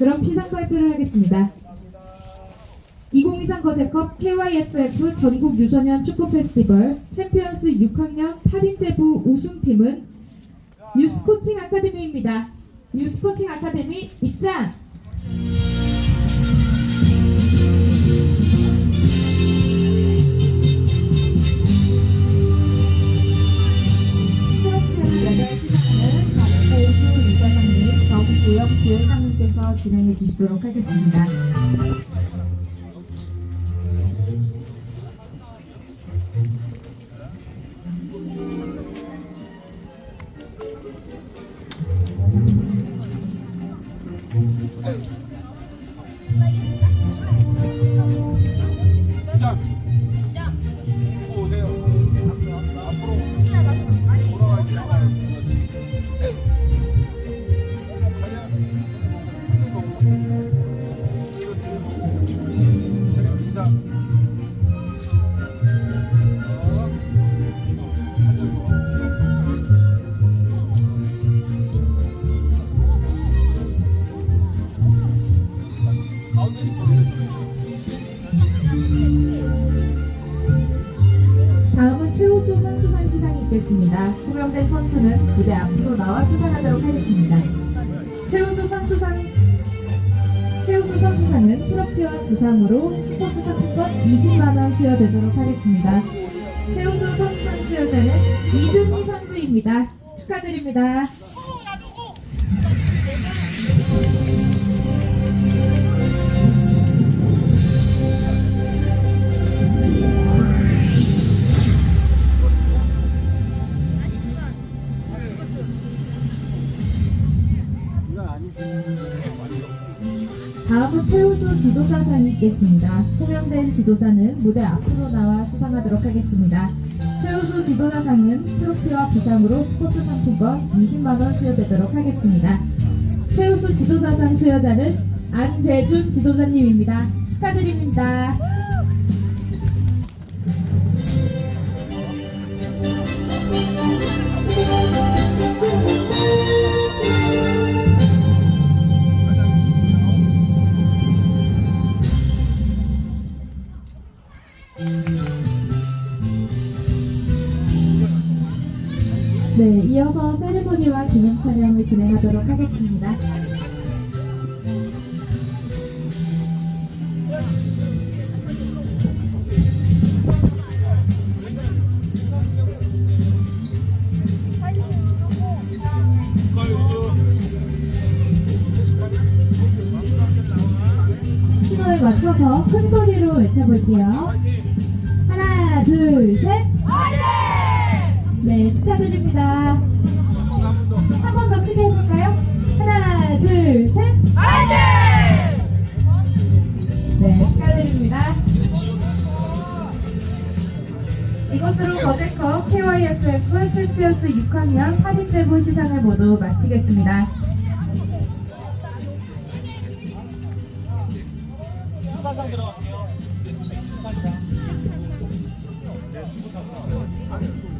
그럼 시상 발표를 하겠습니다. 2023 거제컵 KYFF 전국 유소년 축구 페스티벌 챔피언스 6학년 8인제부 우승팀은 유스코칭 아카데미입니다. 유스코칭 아카데미 입장! 정구역 부회장님께서 진행해 주시도록 하겠습니다. 다음은 최우수 선수상 시상이 있겠습니다. 호명된 선수는 무대 앞으로 나와 수상하도록 하겠습니다. 최우수 선수상 최우수 선수상은 트로피와 부상으로 스포츠 상품권 20만 원 수여되도록 하겠습니다. 최우수 선수상 수여자는 이준희 선수입니다. 축하드립니다. 다음은 최우수 지도자상이 있겠습니다. 호명된 지도자는 무대 앞으로 나와 수상하도록 하겠습니다. 최우수 지도자상은 트로피와 부상으로 스포츠 상품권 20만원 수여되도록 하겠습니다. 최우수 지도자상 수여자는 안재준 지도자님입니다. 축하드립니다. 네, 이어서 세레모니와 기념 촬영을 진행하도록 하겠습니다. 큰 소리로 외쳐볼게요. 하나, 둘, 셋. 네, 축하드립니다. 한 번 더 크게 해볼까요? 하나, 둘, 셋. 네, 축하드립니다. 이것으로 거제컵 KYFF 챔피언스 6학년 8인제부 시상을 모두 마치겠습니다. 118장 들어갈게요. 118장.